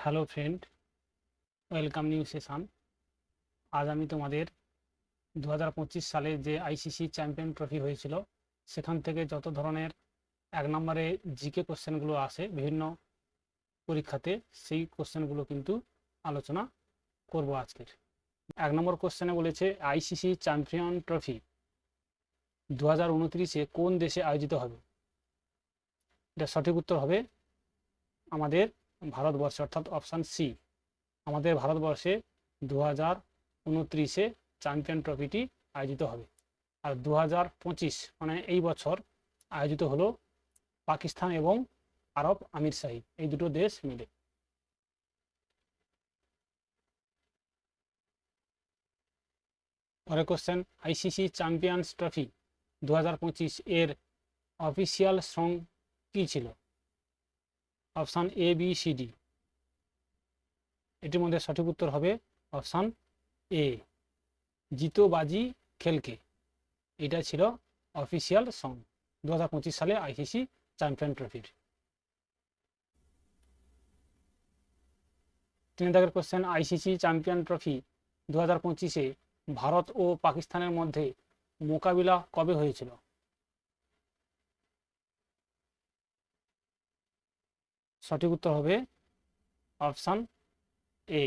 Hello friend welcome new session আজ আমি তোমাদের দু হাজার পঁচিশ সালে যে আইসিসি চ্যাম্পিয়ন ট্রফি হয়েছিল, সেখান থেকে যত ধরনের এক নম্বরে জিকে কোশ্চেনগুলো আসে বিভিন্ন পরীক্ষাতে, সেই কোশ্চেনগুলো কিন্তু আলোচনা করব আজকের। এক নম্বর কোশ্চেনে বলেছে আইসিসি চ্যাম্পিয়ন ট্রফি দু হাজার কোন দেশে আয়োজিত হবে? এটা সঠিক উত্তর হবে আমাদের ভারতবর্ষে, অর্থাৎ অপশান সি আমাদের ভারতবর্ষে দু হাজার উনত্রিশে চ্যাম্পিয়ন ট্রফিটি আয়োজিত হবে। আর দু হাজার পঁচিশ মানে এই বছর আয়োজিত হলো পাকিস্তান এবং আরব আমির শাহী, এই দুটো দেশ মিলে। পরে কোশ্চেন আইসিসি চ্যাম্পিয়ন্স ট্রফি দু হাজার পঁচিশ এর অফিসিয়াল সং কী ছিল? Option A B C D এটির মধ্যে সঠিক উত্তর হবে অপশান এ জিতো বাজি খেলকে। এটা ছিল অফিসিয়াল সং দু হাজার পঁচিশ সালে আইসিসি চ্যাম্পিয়ন ট্রফির। তিন দাগের কোশ্চেন, আইসিসি চ্যাম্পিয়ন ট্রফি দু হাজার পঁচিশে ভারত ও পাকিস্তানের মধ্যে মোকাবিলা কবে হয়েছিল? সঠিক উত্তর হবে অপশান এ,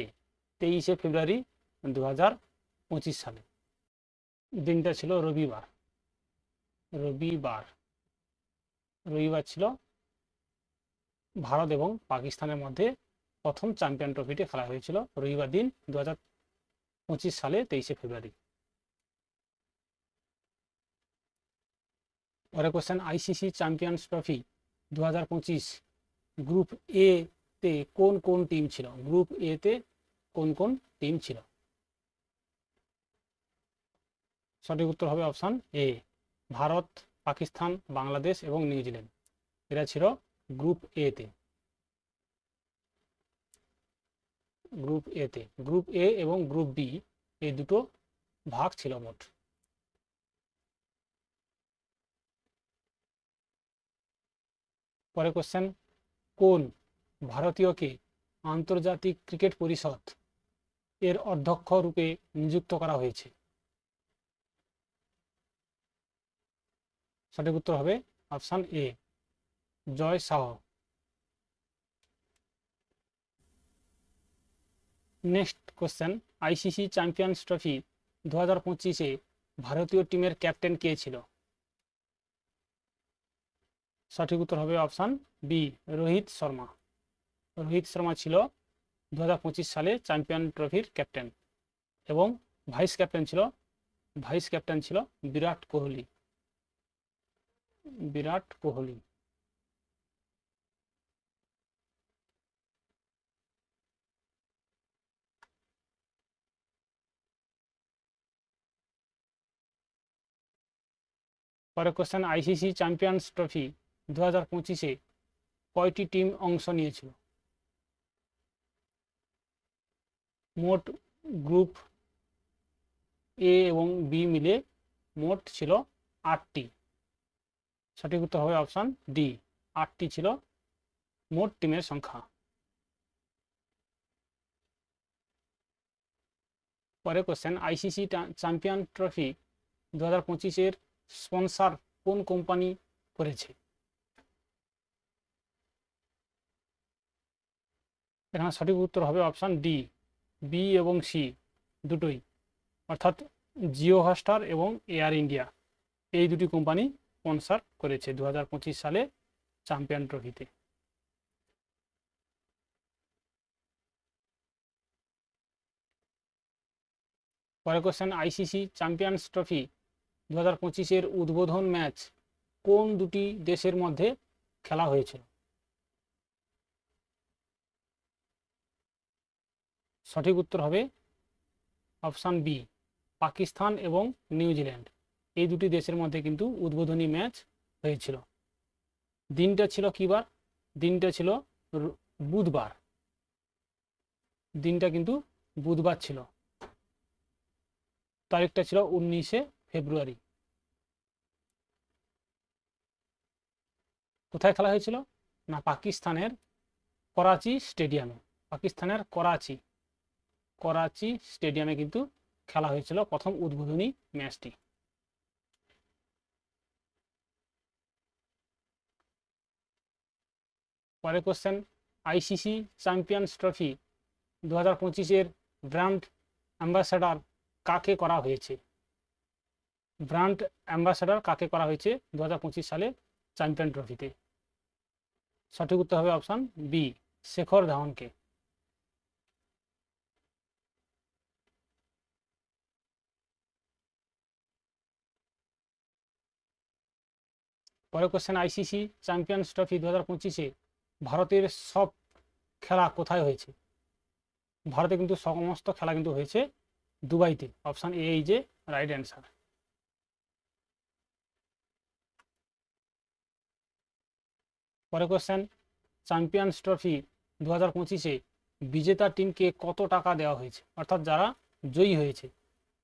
তেইশে ফেব্রুয়ারি দু হাজার পঁচিশ সালে। দিনটা ছিল রবিবার। রবিবার। রবিবার ছিল ভারত এবং পাকিস্তানের মধ্যে প্রথম চ্যাম্পিয়ন ট্রফিটি খেলা হয়েছিল। রবিবার দিন দু হাজার পঁচিশ সালে তেইশে ফেব্রুয়ারি। পরে কোশ্চেন আইসিসি চ্যাম্পিয়ন্স ট্রফি দু হাজার পঁচিশ গ্রুপ এ তে কোন কোন টিম ছিল? গ্রুপ এ তে কোন কোন টিম ছিল? সঠিক উত্তর হবে অপশান এ ভারত, পাকিস্তান, বাংলাদেশ এবং নিউজিল্যান্ড। এরা ছিল গ্রুপ এ তে। গ্রুপ এ তে। গ্রুপ এ এবং গ্রুপ বি এই দুটো ভাগ ছিল মোট। পরে কোশ্চেন কোন ভারতীয়কে আন্তর্জাতিক ক্রিকেট পরিষদ এর অধ্যক্ষ রূপে নিযুক্ত করা হয়েছে? সঠিক উত্তর হবে option A, Jay Shah. Next question, ICC champions trophy দু হাজার পঁচিশে ভারতীয় টিমের ক্যাপ্টেন কে ছিল? সঠিক উত্তর হবে অপশান বি রোহিত শর্মা। রোহিত শর্মা ছিল দু হাজার পঁচিশ সালে চ্যাম্পিয়ন ট্রফির ক্যাপ্টেন এবং ভাইস ক্যাপ্টেন ছিল, ভাইস ক্যাপ্টেন ছিল বিরাট কোহলি। বিরাট কোহলি। পরে কোশ্চেন আইসিসি চ্যাম্পিয়ন্স ট্রফি দু হাজার পঁচিশে কয়টি টিম অংশ নিয়েছিল? মোট গ্রুপ এ এবং বি মিলে মোট ছিল আটটি। সঠিক উত্তর হবে অপশান ডি। আটটি ছিল মোট টিমের সংখ্যা। পরে কোশ্চেন আইসিসি চ্যাম্পিয়ন ট্রফি দু হাজার পঁচিশের স্পন্সার কোন কোম্পানি করেছে? এখানে সঠিক উত্তর হবে অপশান ডি বি এবং সি দুটোই। অর্থাৎ জিও হটস্টার এবং এয়ার ইন্ডিয়া, এই দুটি কোম্পানি স্পন্সার করেছে দু হাজার পঁচিশ সালে চ্যাম্পিয়ন ট্রফিতে। পরে কোশ্চেন আইসিসি চ্যাম্পিয়ন্স ট্রফি দু হাজার পঁচিশের উদ্বোধন ম্যাচ কোন দুটি দেশের মধ্যে খেলা হয়েছিল? সঠিক উত্তর হবে অপশান বি, পাকিস্তান এবং নিউজিল্যান্ড। এই দুটি দেশের মধ্যে কিন্তু উদ্বোধনী ম্যাচ হয়েছিল। দিনটা ছিল কিবার দিনটা ছিল বুধবার। দিনটা কিন্তু বুধবার ছিল। তারিখটা ছিল উনিশে ফেব্রুয়ারি। কোথায় খেলা হয়েছিল? না, পাকিস্তানের করাচি স্টেডিয়ামে। পাকিস্তানের করাচি। করাচি স্টেডিয়ামে কিন্তু খেলা হয়েছিল প্রথম উদ্বোধনী ম্যাচটি। পরের কোশ্চেন আইসিসি চ্যাম্পিয়ন্স ট্রফি দু হাজার পঁচিশের ব্র্যান্ড অ্যাম্বাসাডার কাকে করা হয়েছে? ব্র্যান্ড অ্যাম্বাসাডার কাকে করা হয়েছে দু হাজার পঁচিশ সালে চ্যাম্পিয়ন ট্রফিতে সঠিক উত্তর হবে অপশান বি শেখর ধাওয়ানকে। পরের কোশ্চেন আইসিসি চ্যাম্পিয়ন্স ট্রফি দু হাজার পঁচিশে ভারতের সব খেলা কোথায় হয়েছে? ভারতে কিন্তু সমস্ত খেলা কিন্তু হয়েছে দুবাইতে। অপশান এ এই যে রাইট অ্যান্সার পরে কোশ্চেন চ্যাম্পিয়ন্স ট্রফি দু হাজার পঁচিশে বিজেতা টিমকে কত টাকা দেওয়া হয়েছে? অর্থাৎ যারা জয়ী হয়েছে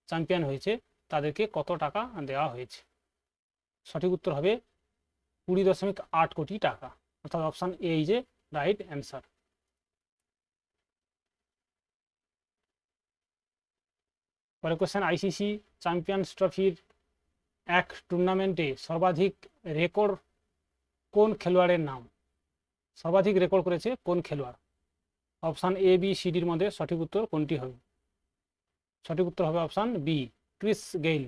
চ্যাম্পিয়ন হয়েছে, তাদেরকে কত টাকা দেওয়া হয়েছে? সঠিক উত্তর হবে কুড়ি দশমিক আট কোটি টাকা। অর্থাৎ অপশান এ যে রাইট অ্যান্সার পরে কোশ্চেন আইসিসি চ্যাম্পিয়ন্স ট্রফির এক টুর্নামেন্টে সর্বাধিক রেকর্ড কোন খেলোয়াড়ের নাম? সর্বাধিক রেকর্ড করেছে কোন খেলোয়াড়? অপশান এ বি সিডির মধ্যে সঠিক উত্তর কোনটি হবে? সঠিক উত্তর হবে অপশান বি ক্রিস গেইল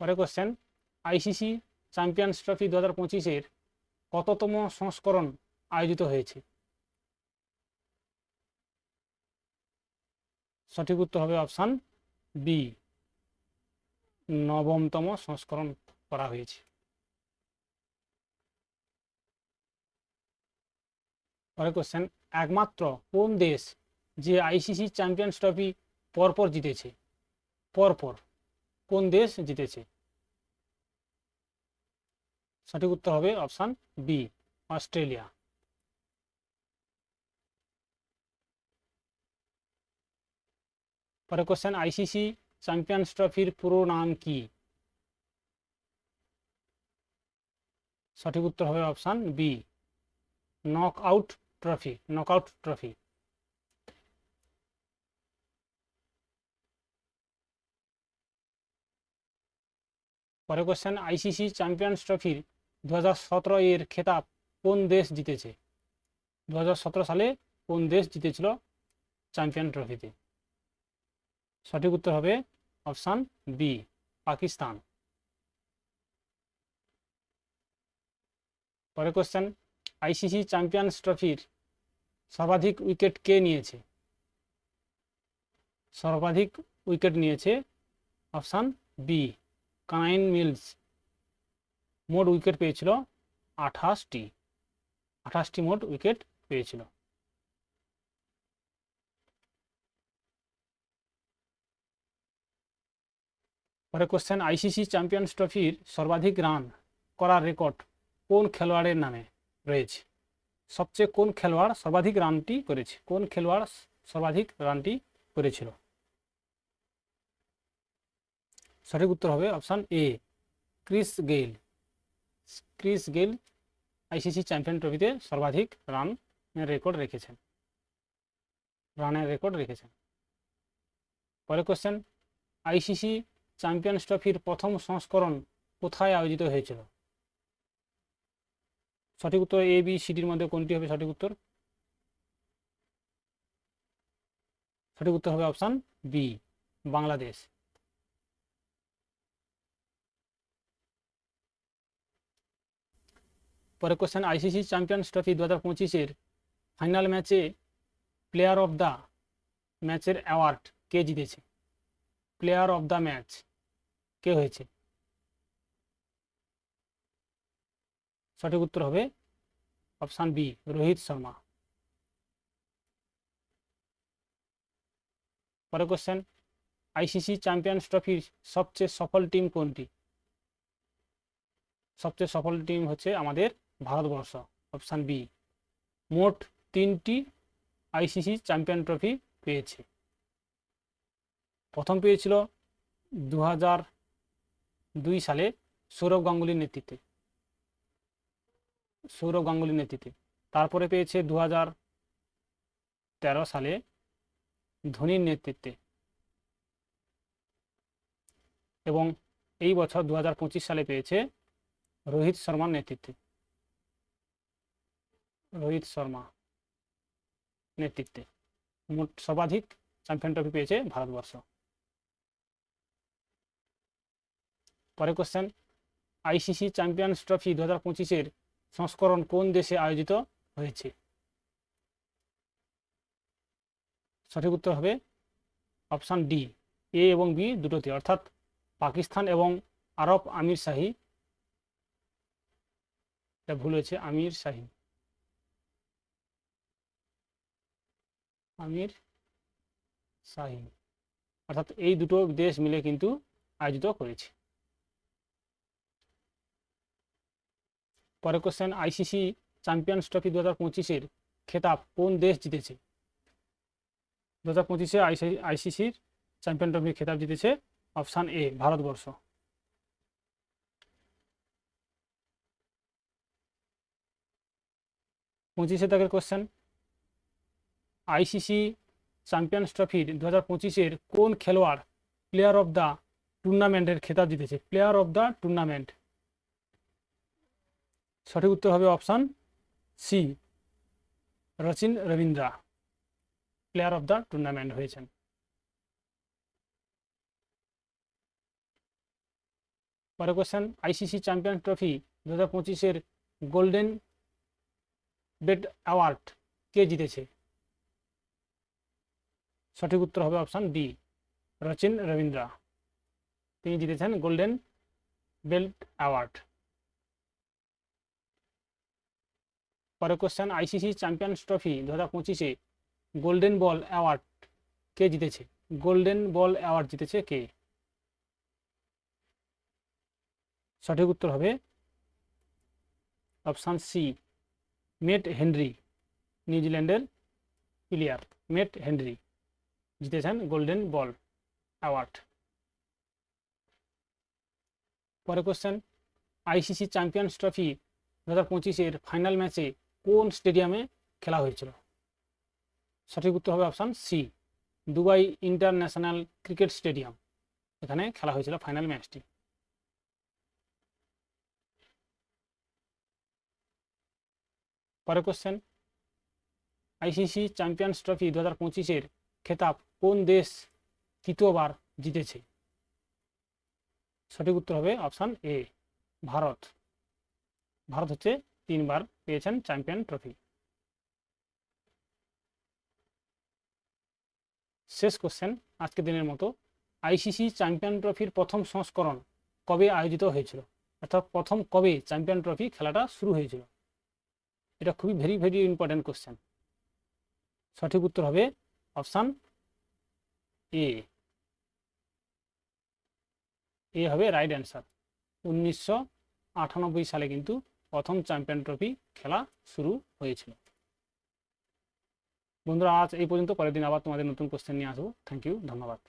পরে কোশ্চেন আইসিসি চ্যাম্পিয়ন্স ট্রফি দু হাজার পঁচিশের কততম সংস্করণ আয়োজিত হয়েছে? সঠিক উত্তর হবে অপশান বি নবমতম সংস্করণ করা হয়েছে। পরে কোশ্চেন একমাত্র কোন দেশ যে আইসিসি চ্যাম্পিয়ন্স ট্রফি পরপর জিতেছে? পরপর। কোন দেশ জিতেছে? সঠিক উত্তর হবে অপশান বি অস্ট্রেলিয়া। পরে কোশ্চেন আইসিসি চ্যাম্পিয়ন্স ট্রফির পুরো নাম কি? সঠিক উত্তর হবে option B knock out trophy knock out trophy পরে কোশ্চেন আইসিসি চ্যাম্পিয়ন্স ট্রফির দু হাজার সতেরো এর খেতাব কোন দেশ জিতেছে? দু হাজার সতেরো সালে কোন দেশ জিতেছিল চ্যাম্পিয়ন ট্রফিতে? সঠিক উত্তর হবে অপশান বি, পাকিস্তান। পরে কোশ্চেন আইসিসি চ্যাম্পিয়ন্স ট্রফির সর্বাধিক উইকেট কে নিয়েছে? সর্বাধিক উইকেট নিয়েছে অপশান বি কানাইন মিলস মোট উইকেট পেয়েছিল আঠাশটি আঠাশটি মোট উইকেট পেয়েছিল। পরে কোশ্চেন আইসিসি চ্যাম্পিয়ন্স ট্রফির সর্বাধিক রান করার রেকর্ড কোন খেলোয়াড়ের নামে রয়েছে? সবচেয়ে কোন খেলোয়াড় সর্বাধিক রানটি করেছে? কোন খেলোয়াড় সর্বাধিক রানটি করেছিল? সঠিক উত্তর হবে option A, Chris Gayle. Chris Gayle ICC champion ট্রফিতে সর্বাধিক রান রেকর্ড রেখেছেন। রানের রেকর্ড রেখেছেন। পরে কোশ্চেন, আইসিসি চ্যাম্পিয়ন্স ট্রফির প্রথম সংস্করণ কোথায় আয়োজিত হয়েছিল? সঠিক উত্তর এ, বি সিডির মধ্যে কোনটি হবে সঠিক উত্তর? সঠিক উত্তর হবে অপশান বি, বাংলাদেশ। পরে কোশ্চেন আইসিসি চ্যাম্পিয়ন্স ট্রফি দু হাজার পঁচিশের ফাইনাল ম্যাচে প্লেয়ার অফ দ্য ম্যাচের অ্যাওয়ার্ড কে জিতেছে? প্লেয়ার অফ দ্য ম্যাচ কে হয়েছে? সঠিক উত্তর হবে অপশান বি রোহিত শর্মা। পরে কোশ্চেন আইসিসি চ্যাম্পিয়ন্স ট্রফির সবচেয়ে সফল টিম কোনটি? সবচেয়ে সফল টিম হচ্ছে আমাদের ভারতবর্ষ অপশান বি মোট তিনটি আইসিসি চ্যাম্পিয়ন ট্রফি পেয়েছে। প্রথম পেয়েছিল দু দুই সালে সৌরভ গাঙ্গুলির নেতৃত্বে। সৌরভ গাঙ্গুলির নেতৃত্বে। তারপরে পেয়েছে দু তেরো সালে ধোনির নেতৃত্বে। এবং এই বছর দু হাজার পঁচিশ সালে পেয়েছে রোহিত শর্মার নেতৃত্বে। রোহিত শর্মা নেতৃত্বে। মোট সর্বাধিক চ্যাম্পিয়ন ট্রফি পেয়েছে ভারতবর্ষ। পরে কোশ্চেন আইসিসি চ্যাম্পিয়ন্স ট্রফি দু হাজার পঁচিশের সংস্করণ কোন দেশে আয়োজিত হয়েছে? সঠিক উত্তর হবে অপশান ডি এ এবং বি দুটোতে। অর্থাৎ পাকিস্তান এবং আরব আমির শাহী। এটা ভুল হয়েছে, আমির শাহী। আমির শাহী। অর্থাৎ এই দুটো দেশ মিলে কিন্তু আয়োজিত করেছে। পরে কোশ্চেন আইসিসি চ্যাম্পিয়ন্স ট্রফি দু হাজার পঁচিশের খেতাব কোন দেশ জিতেছে? দু হাজার পঁচিশে আইসিসির চ্যাম্পিয়ন ট্রফির খেতাব জিতেছে অপশান এ ভারতবর্ষ। পঁচিশে দাগের কোশ্চেন আইসিসি চ্যাম্পিয়ন্স ট্রফির দু হাজার পঁচিশের কোন খেলোয়াড় প্লেয়ার অফ দ্য টুর্নামেন্টের খেতাব জিতেছে? প্লেয়ার অফ দ্য টুর্নামেন্ট সঠিক উত্তর হবে option C Rachin Ravindra. Player of the tournament হয়েছেন। পরে কোশ্চেন আইসিসি চ্যাম্পিয়ন ট্রফি দু হাজার পঁচিশের গোল্ডেন বেড অ্যাওয়ার্ড কে জিতেছে? সঠিক উত্তর হবে অপশান ডি রচিন রবীন্দ্রা। তিনি জিতেছেন গোল্ডেন বেল্ট অ্যাওয়ার্ড পরে কোশ্চেন আইসিসি চ্যাম্পিয়ন্স ট্রফি দু হাজার পঁচিশে গোল্ডেন বল অ্যাওয়ার্ড কে জিতেছে? গোল্ডেন বল অ্যাওয়ার্ড জিতেছে কে? সঠিক উত্তর হবে অপশান সি মেট হেনরি নিউজিল্যান্ডের প্লেয়ার মেট হেনরি জিতেছেন গোল্ডেন বল অ্যাওয়ার্ড পরে কোশ্চেন আইসিসি চ্যাম্পিয়ন্স ট্রফি দু হাজার পঁচিশের ফাইনাল ম্যাচে কোন স্টেডিয়ামে খেলা হয়েছিল? সঠিক উত্তর হবে option C Dubai international cricket stadium এখানে খেলা হয়েছিল ফাইনাল ম্যাচটি পরে কোশ্চেন আইসিসি চ্যাম্পিয়ন্স ট্রফি দু হাজার পঁচিশের খেতাব কোন দেশ তৃতীয়বার জিতেছে? সঠিক উত্তর হবে অপশান এ, ভারত। ভারত হচ্ছে তিনবার পেয়েছেন চ্যাম্পিয়ন ট্রফি। শেষ কোশ্চেন আজকের দিনের মতো। আইসিসি চ্যাম্পিয়ন ট্রফির প্রথম সংস্করণ কবে আয়োজিত হয়েছিল? অর্থাৎ প্রথম কবে চ্যাম্পিয়ন ট্রফি খেলাটা শুরু হয়েছিল? এটা খুবই ভেরি ভেরি ইম্পর্টেন্ট কোশ্চেন সঠিক উত্তর হবে অপশান এ এ হবে রাইট অ্যান্সার উনিশশো আটানব্বই সালে কিন্তু প্রথম চ্যাম্পিয়ন ট্রফি খেলা শুরু হয়েছিল। বন্ধুরা, আজ এই পর্যন্ত। পরের দিন আবার তোমাদের নতুন কোশ্চেন নিয়ে আসব। থ্যাংক ইউ ধন্যবাদ।